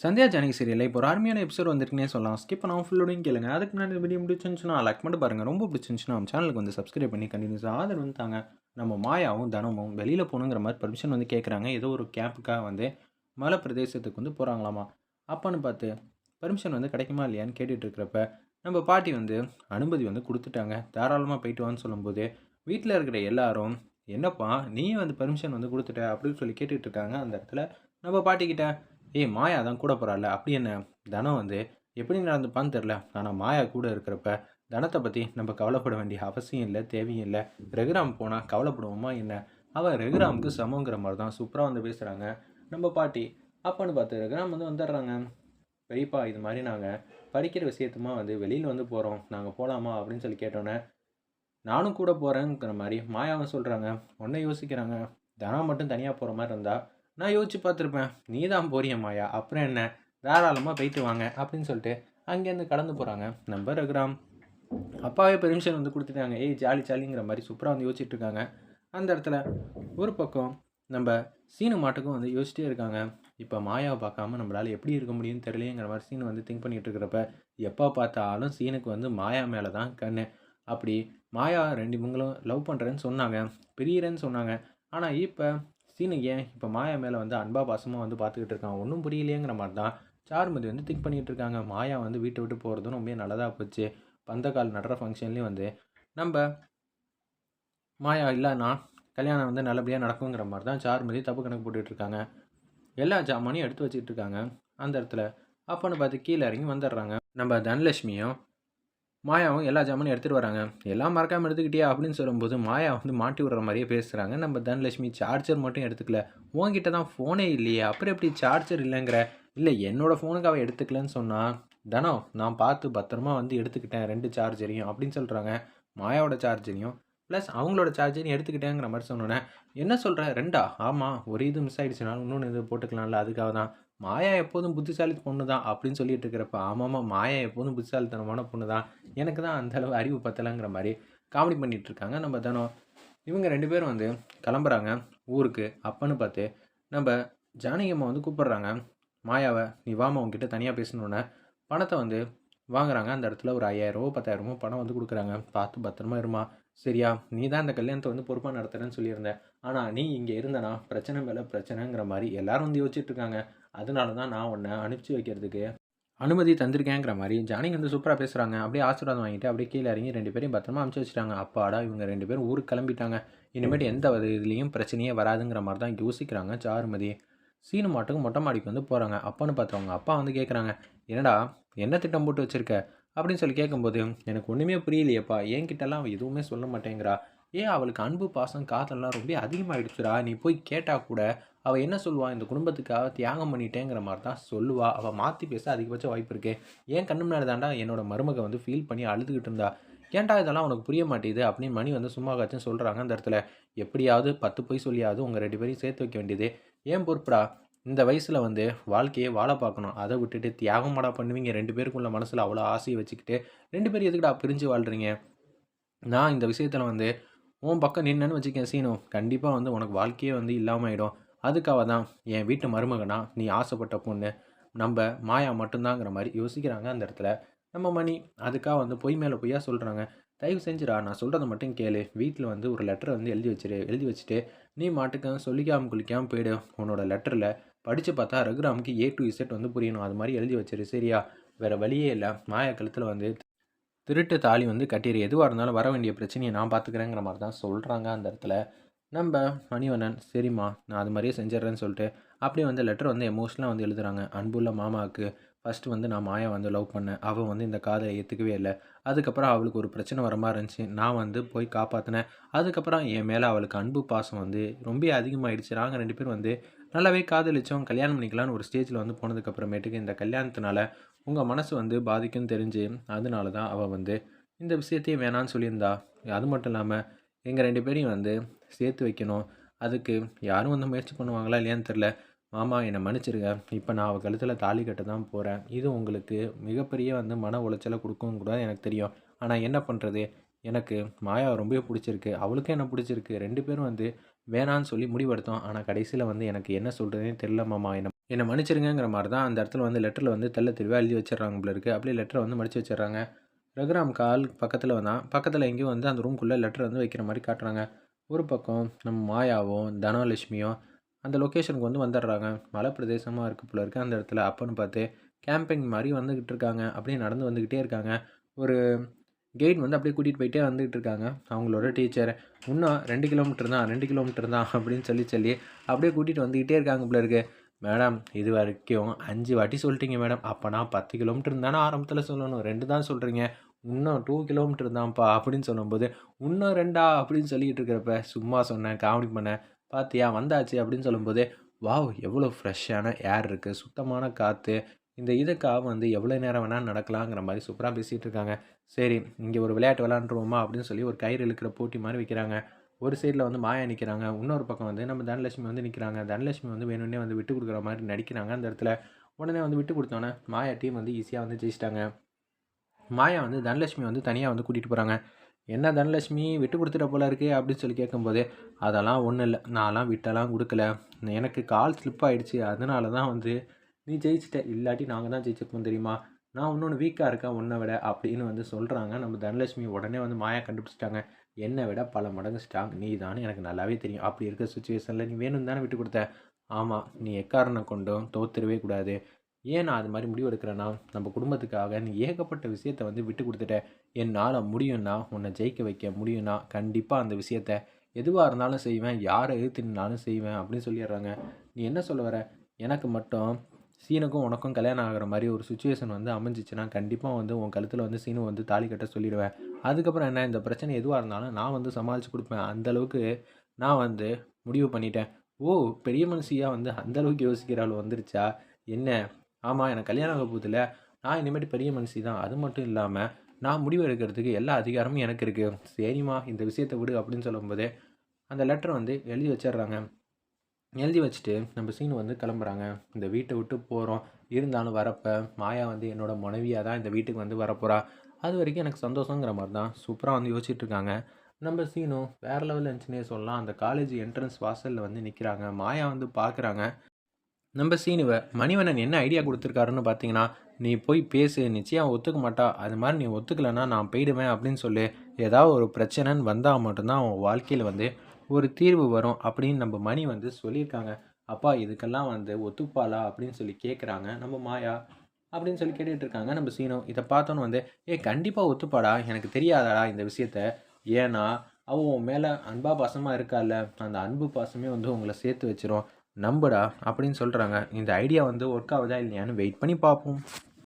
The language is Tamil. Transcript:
சந்தியா ஜானகி சீரியலில் இப்போ ஒரு அருமையான எபிசோட் வந்திருக்குன்னே சொல்லலாம். ஸ்கிப் பண்ணாமல் ஃபுல்லோடையும் கேளுங்க. அதுக்கு முன்னாடி வீடியோ பிடிச்சிருந்துச்சுன்னா லைக் மட்டும் பாருங்கள் ரொம்ப பிடிச்சிருந்துச்சுன்னா நம்ம சேனலுக்கு வந்து சப்ஸ்கிரைப் பண்ணி கண்டினியூஸாக ஆதரவு வந்துட்டாங்க தாங்க. நம்ம மாயாவும் தனமும் வெளியில் போகணுங்கிற மாதிரி பர்மிஷன் வந்து கேட்குறாங்க ஏதோ ஒரு கேம்புக்காக வந்து மலை பிரதேசத்துக்கு வந்து போகிறாங்களாமா அப்பன்னு பார்த்து பர்மிஷன் வந்து கிடைக்குமா இல்லையான்னு கேட்டுட்டு இருக்கிறப்ப நம்ம பாட்டி வந்து அனுமதி வந்து கொடுத்துட்டாங்க. தாராளமாக போயிட்டு வான்னு சொல்லும்போது வீட்டில் இருக்கிற எல்லாரும் என்னப்பா நீ வந்து பர்மிஷன் வந்து கொடுத்துட்ட அப்படின்னு சொல்லி கேட்டுட்ருக்காங்க அந்த இடத்துல நம்ம பாட்டிக்கிட்ட ஏய் மாயா தான் கூட போகிறாள் அப்படி என்ன? தனம் வந்து எப்படி நடந்துப்பான்னு தெரில ஆனால் மாயா கூட இருக்கிறப்ப தனத்தை பற்றி நம்ம கவலைப்பட வேண்டிய அவசியம் இல்லை தேவையும் இல்லை. ரெகுராம் போனால் கவலைப்படுவோமா என்ன? அவன் ரெகுராமுக்கு சமங்கிற மாதிரி தான் சூப்பராக வந்து பேசுகிறாங்க நம்ம பாட்டி அப்பான்னு பார்த்து ரெகுராம் வந்து வந்துடுறாங்க. பெரியப்பா இது மாதிரி நாங்கள் படிக்கிற விஷயத்துமா வந்து வெளியில் வந்து போகிறோம் நாங்கள் போகலாமா அப்படின்னு சொல்லி கேட்டோன்னே நானும் கூட போகிறேங்கிற மாதிரி மாயாவும் சொல்கிறாங்க ஒன்றை யோசிக்கிறாங்க. தனா மட்டும் தனியாக போகிற மாதிரி இருந்தால் நான் யோசிச்சு பார்த்துருப்பேன். நீ தான் போறிய மாயா அப்புறம் என்ன? தாராளமாக போயிட்டு வாங்க அப்படின்னு சொல்லிட்டு அங்கேருந்து கடந்து போகிறாங்க நம்ம ரகுராம் அப்பாவே பெர்மிஷன் வந்து கொடுத்துட்டாங்க. ஏய் ஜாலி ஜாலிங்கிற மாதிரி சூப்பராக வந்து யோசிச்சுட்டு இருக்காங்க. அந்த இடத்துல ஒரு பக்கம் நம்ம சீனு மாட்டுக்கும் வந்து யோசிச்சிட்டே இருக்காங்க. இப்போ மாயாவை பார்க்காம நம்மளால் எப்படி இருக்க முடியும்னு தெரியலையேங்கிற மாதிரி சீனு வந்து திங்க் பண்ணிகிட்டு இருக்கிறப்ப எப்போ பார்த்தாலும் சீனுக்கு வந்து மாயா மேலே தான் கண்ணு. அப்படி மாயா ரெண்டு இவங்களும் லவ் பண்ணுறேன்னு சொன்னாங்க. பிரியறேன்னு சொன்னாங்க. ஆனால் இப்போ சீனு ஏன் இப்போ மாயா மேலே வந்து அன்பா பாசமாக வந்து பார்த்துக்கிட்டு இருக்கான்? ஒன்றும் புரியலையேங்கிற மாதிரி தான் சார்மதி வந்து திங்க் பண்ணிகிட்டு இருக்காங்க. மாயா வந்து வீட்டை விட்டு போகிறதும் ரொம்ப நல்லதாக போச்சு. பந்தக்கால் நடுற ஃபங்க்ஷன்லேயும் வந்து நம்ம மாயா இல்லைன்னா கல்யாணம் வந்து நல்லபடியாக நடக்குங்கிற மாதிரி தான் சார்மதி தப்பு கணக்கு போட்டுட்டு இருக்காங்க. எல்லா ஜாமானையும் எடுத்து வச்சுக்கிட்டு இருக்காங்க. அந்த இடத்துல அப்போன்னு பார்த்து கீழே இறங்கி வந்துடுறாங்க. நம்ம தனலட்சுமியும் மாயாவும் எல்லா ஜாமானும் எடுத்துகிட்டு வராங்க. எல்லாம் மறக்காமல் எடுத்துக்கிட்டியா அப்படின்னு சொல்லும்போது மாயா வந்து மாட்டி விடுற மாதிரியே பேசுகிறாங்க நம்ம தனலட்சுமி சார்ஜர் மட்டும் எடுத்துக்கல. உங்ககிட்ட தான் ஃபோனே இல்லையே. அப்புறம் எப்படி சார்ஜர் இல்லைங்கிற? இல்லை என்னோடய ஃபோனுக்கு அவள் எடுத்துக்கலன்னு சொன்னால் தனம் நான் பார்த்து பத்திரமா வந்து எடுத்துக்கிட்டேன் ரெண்டு சார்ஜரையும் அப்படின்னு சொல்கிறாங்க மாயாவோட சார்ஜரையும் ப்ளஸ் அவங்களோட சார்ஜரையும் எடுத்துக்கிட்டேங்கிற மாதிரி சொன்னோன்னே என்ன சொல்கிறேன் ரெண்டா? ஆமாம் ஒரு இது மிஸ் ஆகிடுச்சுனாலும் இன்னொன்று இது போட்டுக்கலாம்ல அதுக்காக தான் மாயா எப்போதும் புத்திசாலி பொண்ணு தான் அப்படின்னு சொல்லிட்டு இருக்கிறப்ப ஆமாம்மா மாயா எப்போதும் புத்திசாலித்தனமான பொண்ணு தான் எனக்கு தான் அந்த அளவு அறிவு பத்தலைங்கிற மாதிரி காமெடி பண்ணிகிட்டு இருக்காங்க. நம்ம தினம் இவங்க ரெண்டு பேரும் வந்து கிளம்புறாங்க ஊருக்கு. அப்பன்னு பார்த்து நம்ம ஜானகி அம்மா வந்து கூப்பிட்றாங்க. மாயாவை நீ வாமா உங்ககிட்ட தனியாக பேசணுன்னே பணத்தை வந்து வாங்குறாங்க. அந்த இடத்துல ஒரு ஐயாயிரமோ பத்தாயிரமோ பணம் வந்து கொடுக்குறாங்க. பார்த்து பத்திரமா இருமா. சரியா நீ தான் இந்த கல்யாணத்தை வந்து பொறுப்பாக நடத்துகிறேன்னு சொல்லியிருந்தேன் ஆனால் நீ இங்கே இருந்தனா பிரச்சனை மேலே பிரச்சனைங்கிற மாதிரி எல்லாரும் வந்து யோசிச்சுட்டு இருக்காங்க. அதனால தான் நான் உன்னை அனுப்பிச்சி வைக்கிறதுக்கு அனுமதி தந்திருக்கேங்கிற மாதிரி ஜானிங் வந்து சூப்பராக பேசுகிறாங்க அப்படியே ஆசீர்வாதம் வாங்கிட்டு அப்படியே கீழே இறங்கி ரெண்டு பேரையும் பத்திரமா அனுப்பிச்சி வச்சுட்டாங்க. அப்பாடா இவங்க ரெண்டு பேரும் ஊருக்கு கிளம்பிட்டாங்க. இனிமேட்டு எந்த இதுலேயும் பிரச்சனையே வராதுங்கிற மாதிரி தான் யோசிக்கிறாங்க சாருமதி. சீனு மாட்டுக்கு மொட்டை மாடிக்கு வந்து போகிறாங்க அப்பான்னு பார்த்தவங்க அப்பா வந்து கேட்குறாங்க என்னடா என்ன திட்டம் போட்டு வச்சுருக்க? அப்படின்னு சொல்லி கேட்கும்போது எனக்கு ஒன்றுமே புரியலையேப்பா. என்கிட்டலாம் அவள் எதுவுமே சொல்ல மாட்டேங்கிறா. ஏன் அவளுக்கு அன்பு பாசம் காதல்லாம் ரொம்ப அதிகமாகிடுச்சுரா நீ போய் கேட்டால் கூட அவள் என்ன சொல்லுவாள் இந்த குடும்பத்துக்காக தியாகம் பண்ணிட்டேங்கிற மாதிரி தான் சொல்லுவாள் அவள் மாற்றி பேச அதிகபட்ச வாய்ப்பு இருக்கு. ஏன் கண்ணு முன்னாடி தாண்டா என்னோட மருமக வந்து ஃபீல் பண்ணி அழுதுகிட்டு இருந்தா? ஏன்டா இதெல்லாம் உனக்கு புரிய மாட்டேது அப்படின்னு மணி வந்து சும்மா காச்சும் சொல்கிறாங்க அந்த இடத்துல. எப்படியாவது பத்து பொய் சொல்லியாவது உங்கள் ரெண்டு பேரையும் சேர்த்து வைக்க வேண்டியது. ஏன் பொறுப்புடா? இந்த வயசில் வந்து வாழ்க்கையை வாழ பார்க்கணும். அதை விட்டுட்டு தியாகம்மாடா பண்ணுவீங்க? ரெண்டு பேருக்குள்ள மனசில் அவ்வளோ ஆசையை வச்சுக்கிட்டு ரெண்டு பேரும் எதுக்குடா பிரிஞ்சு வாழ்கிறீங்க நான் இந்த விஷயத்தில் வந்து உன் பக்கம் நின்னன்னு வச்சுக்கேன் சீனும் கண்டிப்பாக வந்து உனக்கு வாழ்க்கையே வந்து இல்லாமல் ஆகிடும் அதுக்காக தான் என் வீட்டு மருமகனா நீ ஆசைப்பட்ட பொண்ணு. நம்ம மாயா மட்டும்தாங்கிற மாதிரி யோசிக்கிறாங்க அந்த இடத்துல. நம்ம மணி அதுக்காக வந்து பொய் மேலே பொய்யா சொல்கிறாங்க தயவு செஞ்சுடா நான் சொல்கிறத மட்டும் கேளு. வீட்டில் வந்து ஒரு லெட்டரை வந்து எழுதி வச்சிரு எழுதி வச்சுட்டு நீ மாட்டுக்க சொல்லிக்காமல் குளிக்காமல் போயிடு. உன்னோட லெட்டரில் படித்து பார்த்தா ரகுராமுக்கு ஏ டு இசட் வந்து புரியணும். அது மாதிரி எழுதி வச்சிரு சரியா? வேறு வழியே இல்லை. மாயா கழுத்தில் வந்து திருட்டு தாலி வந்து கட்டிடு எதுவாக இருந்தாலும் வர வேண்டிய பிரச்சனையை நான் பார்த்துக்கிறேங்கிற மாதிரி தான் சொல்கிறாங்க அந்த இடத்துல. நம்ம மணிவண்ணன் சரிம்மா நான் அது மாதிரியே செஞ்சிட்றேன்னு சொல்லிட்டு அப்படியே வந்து லெட்டர் வந்து எமோஷனலாக வந்து எழுதுறாங்க. அன்புள்ள மாமாவுக்கு ஃபஸ்ட்டு வந்து நான் மாயா வந்து லவ் பண்ணேன். அவள் வந்து இந்த காதலை ஏற்றுக்கவே இல்லை. அதுக்கப்புறம் அவளுக்கு ஒரு பிரச்சனை வர மாதிரி இருந்துச்சு. நான் வந்து போய் காப்பாற்றினேன் அதுக்கப்புறம் என் மேலே அவளுக்கு அன்பு பாசம் வந்து ரொம்ப அதிகமாகிடுச்சு நாங்கள் ரெண்டு பேரும் வந்து நல்லாவே காதலிச்சோம். கல்யாணம் பண்ணிக்கலான்னு ஒரு ஸ்டேஜில் வந்து போனதுக்கப்புறமேட்டுக்கு இந்த கல்யாணத்தினால உங்கள் மனசு வந்து பாதிக்கும்னு தெரிஞ்சு அதனால தான் அவள் வந்து இந்த விஷயத்தையும் வேணான்னு சொல்லியிருந்தா. அது மட்டும் இல்லாமல் எங்கள் ரெண்டு பேரையும் வந்து சேர்த்து வைக்கணும். அதுக்கு யாரும் வந்து முயற்சி பண்ணுவாங்களா இல்லையான்னு தெரில மாமா என்னை மன்னிச்சிருங்க. இப்போ நான் அவள் கழுத்தில் தாலி கட்ட தான் போகிறேன் இது உங்களுக்கு மிகப்பெரிய வந்து மன உளைச்சலை கொடுக்கும் கூட எனக்கு தெரியும். ஆனால் என்ன பண்ணுறது எனக்கு மாயா ரொம்ப பிடிச்சிருக்கு. அவளுக்கும் என்ன பிடிச்சிருக்கு? ரெண்டு பேரும் வந்து வேணான்னு சொல்லி முடிவெடுத்தோம். ஆனால் கடைசியில் வந்து எனக்கு என்ன சொல்கிறதுனே தெரில மாமா. என்ன என்னை மன்னிச்சிருங்கிற மாதிரி தான் அந்த இடத்துல வந்து லெட்டரில் வந்து தெள்ள தெளிவாக எழுதி வச்சிடறாங்க போல இருக்குது அப்படியே லெட்டரை வந்து மடித்து வச்சிடுறாங்க. ரகுராம் கால் பக்கத்தில் வந்தான். பக்கத்தில் எங்கேயும் வந்து அந்த ரூம்குள்ளே லெட்டர் வந்து வைக்கிற மாதிரி காட்டுறாங்க. ஒரு பக்கம் நம்ம மாயாவும் தனலட்சுமியும் அந்த லொக்கேஷனுக்கு வந்து வந்துடுறாங்க. மலை பிரதேசமாக இருக்குது போல இருக்குது அந்த இடத்துல அப்போன்னு பார்த்து கேம்பிங் மாதிரி வந்துக்கிட்டு இருக்காங்க. அப்படியே நடந்து வந்துக்கிட்டே இருக்காங்க. ஒரு கைட் வந்து அப்படியே கூட்டிகிட்டு போயிட்டே வந்துகிட்டு இருக்காங்க. அவங்களோட டீச்சர் இன்னும் ரெண்டு கிலோமீட்டர் தான் ரெண்டு கிலோமீட்டர் தான் அப்படின்னு சொல்லி சொல்லி அப்படியே கூட்டிகிட்டு வந்துக்கிட்டே இருக்காங்க போல இருக்குது மேடம் இது வரைக்கும் அஞ்சு வாட்டி சொல்லிட்டீங்க மேடம். அப்போனா பத்து கிலோமீட்டர் தானே ஆரம்பத்தில் சொல்லணும். ரெண்டு தான் சொல்கிறீங்க இன்னும் டூ கிலோமீட்டர் தான்ப்பா அப்படின்னு சொல்லும்போது இன்னும் ரெண்டா? அப்படின்னு சொல்லிக்கிட்டு இருக்கிறப்ப சும்மா சொன்னேன் காமெடி பண்ணேன். பார்த்தியா வந்தாச்சு. அப்படின்னு சொல்லும்போது வாவ் எவ்வளோ ஃப்ரெஷ்ஷான ஏர் இருக்குது சுத்தமான காற்று இந்த இதுக்காக வந்து எவ்வளோ நேரம் வேணால் நடக்கலாங்கிற மாதிரி சூப்பராக பேசிகிட்டு இருக்காங்க. சரி இங்கே ஒரு விளையாட்டு விளாண்டுருவோமா அப்படின்னு சொல்லி ஒரு கயிறு இழுக்கிற போட்டி மாதிரி வைக்கிறாங்க. ஒரு சைடில் வந்து மாயா நிற்கிறாங்க இன்னொரு பக்கம் வந்து நம்ம தனலட்சுமி வந்து நிற்கிறாங்க தனலட்சுமி வந்து வேணும்னே வந்து விட்டு கொடுக்குற மாதிரி நடிக்கிறாங்க அந்த இடத்துல. உடனே வந்து விட்டு கொடுத்தோன்னே மாயா டீம் வந்து ஈஸியாக வந்து ஜெயிச்சிட்டாங்க. மாயா வந்து தனலட்சுமி வந்து தனியாக வந்து கூட்டிகிட்டு போகிறாங்க என்ன தனலட்சுமி? விட்டு கொடுத்துட்ட போல இருக்கே அப்படின்னு சொல்லி கேட்கும்போது அதெல்லாம் ஒன்றும் இல்லை. நான்லாம் விட்டெல்லாம் கொடுக்கல. எனக்கு கால் ஸ்லிப் ஆகிடுச்சு அதனால தான் வந்து நீ ஜெயிச்சிட்ட. இல்லாட்டி நாங்கள் தான் ஜெயிச்சிருப்போம் தெரியுமா? நான் இன்னொன்று வீக்காக இருக்கேன். உன்னை விட அப்படின்னு வந்து சொல்கிறாங்க நம்ம தனலட்சுமி உடனே வந்து மாயா கண்டுபிடிச்சிட்டாங்க. என்னை விட பல மடங்கு ஸ்ட்ராங் நீ தான் எனக்கு நல்லாவே தெரியும். அப்படி இருக்க சுச்சுவேஷனில் நீ வேணும் தானே விட்டு கொடுத்த? ஆமாம் நீ எக்காரணம் கொண்டும் தோத்துடவே கூடாது. ஏன் நான் அது மாதிரி முடிவு எடுக்கிறேன்னா நம்ம குடும்பத்துக்காக நீ ஏகப்பட்ட விஷயத்தை வந்து விட்டு கொடுத்துட்டேன் என்னால் முடியும்னா உன்னை ஜெயிக்க வைக்க முடியும்னா கண்டிப்பாக அந்த விஷயத்த எதுவாக இருந்தாலும் செய்வேன் யாரை எதிர்த்துனாலும் செய்வேன் அப்படின்னு சொல்லிடுறாங்க. நீ என்ன சொல்ல வர? எனக்கு மட்டும் சீனுக்கும் உனக்கும் கல்யாணம் ஆகிற மாதிரி ஒரு சுச்சுவேஷன் வந்து அமைஞ்சிச்சுன்னா கண்டிப்பாக வந்து உன் கழுத்தில் வந்து சீனு வந்து தாலி கட்ட சொல்லிடுவேன். அதுக்கப்புறம் என்ன? இந்த பிரச்சனை எதுவாக இருந்தாலும் நான் வந்து சமாளித்து கொடுப்பேன். அந்தளவுக்கு நான் வந்து முடிவு பண்ணிட்டேன். ஓ பெரிய மனுஷியாக வந்து அந்தளவுக்கு யோசிக்கிற ஆள் வந்துருச்சா? என்ன? ஆமாம் எனக்கு கல்யாணம் ஆக போதில் நான் இனிமேட்டு பெரிய மனுஷி தான் அது மட்டும் இல்லாமல் நான் முடிவு எடுக்கிறதுக்கு எல்லா அதிகாரமும் எனக்கு இருக்குது சரிம்மா இந்த விஷயத்தை விடு அப்படின்னு சொல்லும்போது அந்த லெட்டர் வந்து எழுதி வச்சிடுறாங்க. எழுதி வச்சுட்டு நம்ம சீனு வந்து கிளம்புறாங்க. இந்த வீட்டை விட்டு போகிறோம் இருந்தாலும் வரப்போ மாயா வந்து என்னோட மனைவியாக தான் இந்த வீட்டுக்கு வந்து வரப்போகிறா அது வரைக்கும் எனக்கு சந்தோஷங்கிற மாதிரி தான் சூப்பராக வந்து யோசிச்சுட்டு இருக்காங்க. நம்ம சீனும் வேறு லெவலில் இருந்துச்சுன்னே சொல்லலாம். அந்த காலேஜ் என்ட்ரன்ஸ் வாசலில் வந்து நிற்கிறாங்க மாயா வந்து பார்க்குறாங்க நம்ம சீனுவை மணிவண்ணன் என்ன ஐடியா கொடுத்துருக்காருன்னு பார்த்தீங்கன்னா நீ போய் பேசு நிச்சயம் ஒத்துக்க மாட்டா. அது மாதிரி நீ ஒத்துக்கலைன்னா நான் போயிடுவேன் அப்படின்னு சொல்லி ஏதாவது ஒரு பிரச்சனைன்னு வந்தால் மட்டும்தான் அவன் வாழ்க்கையில் வந்து ஒரு தீர்வு வரும் அப்படின்னு நம்ம மணி வந்து சொல்லியிருக்காங்க. அப்பா இதுக்கெல்லாம் வந்து ஒத்துப்பாளா? அப்படின்னு சொல்லி கேட்குறாங்க நம்ம மாயா அப்படின்னு சொல்லி கேட்டுட்டு இருக்காங்க நம்ம சீனோ. இதை பார்த்தோன்னு வந்து ஏ கண்டிப்பாக ஒத்துப்பாடா. எனக்கு தெரியாதாடா இந்த விஷயத்த. ஏன்னா அவன் உன் மேலே அன்பா பாசமாக இருக்கால அந்த அன்பு பாசமே வந்து உங்களை சேர்த்து வச்சிரும். நம்புடா அப்படின்னு சொல்கிறாங்க இந்த ஐடியா வந்து ஒர்க் ஆகுதா இல்லையான்னு வெயிட் பண்ணி பார்ப்போம்.